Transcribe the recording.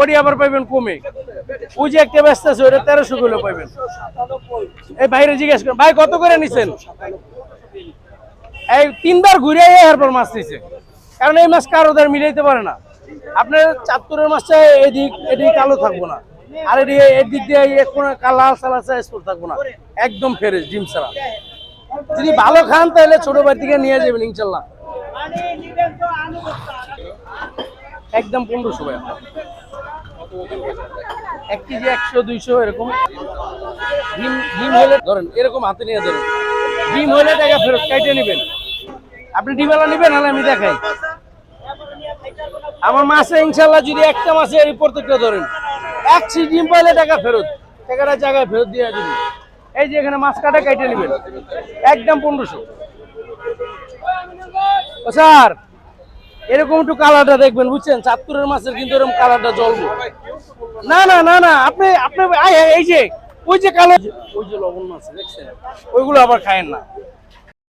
ওটি আবার পাইবেন কমে। ওই যে একটা ব্যস্ত আছে ওটা তেরোশো কিলো পাইবেন। এই বাইরে জিজ্ঞেস করেন, ভাই, কত করে নিছেন? এই তিনবার ঘুরে এরপর মাছ নিছে। কারণ এই মাছ কারও মিলাইতে পারে না। আপনার চাঁদপুরের মাছটা এদিক এদিক কালো থাকব না। আর এদিকে দিয়ে কালা সালা থাকব না। একদম ফ্রেশ, ডিম ছাড়া। যদি ভালো খান, তাহলে ছোট বাড়ি থেকে নিয়ে যাবেন, ইনশাল্লাহ। একদম পনেরোশো ভাই এক কেজি একশো, দুইশো এরকম। ডিম ডিম হলে ধরেন, এরকম হাতে নিয়ে যাবেন ডিম হলে টাকা ফেরত কাইটে নেবেন। আপনি ডিমেলা নেবেন, নাহলে আমি দেখাই। আমার মাসে ইনশাল্লাহ যদি একটা মাসে এই প্রত্যেকটা ধরেন, এক সি ডিম পাইলে টাকা ফেরত। টাকাটা জায়গায় ফেরত দিয়ে দিবি। এই যে এখানে মাছ কাটা কাইটে নেবেন। একদম পনেরোশো। ও স্যার এরকম একটু কালারটা দেখবেন, বুঝছেন? চাঁদপুরের মাছের কিন্তু এরকম কালারটা জ্বলবে। না না না না, আপনি আপনি এই যে, ওই যে কালো ওই যে লবণ মাছ, দেখছেন? ওইগুলো আবার খায়েন না।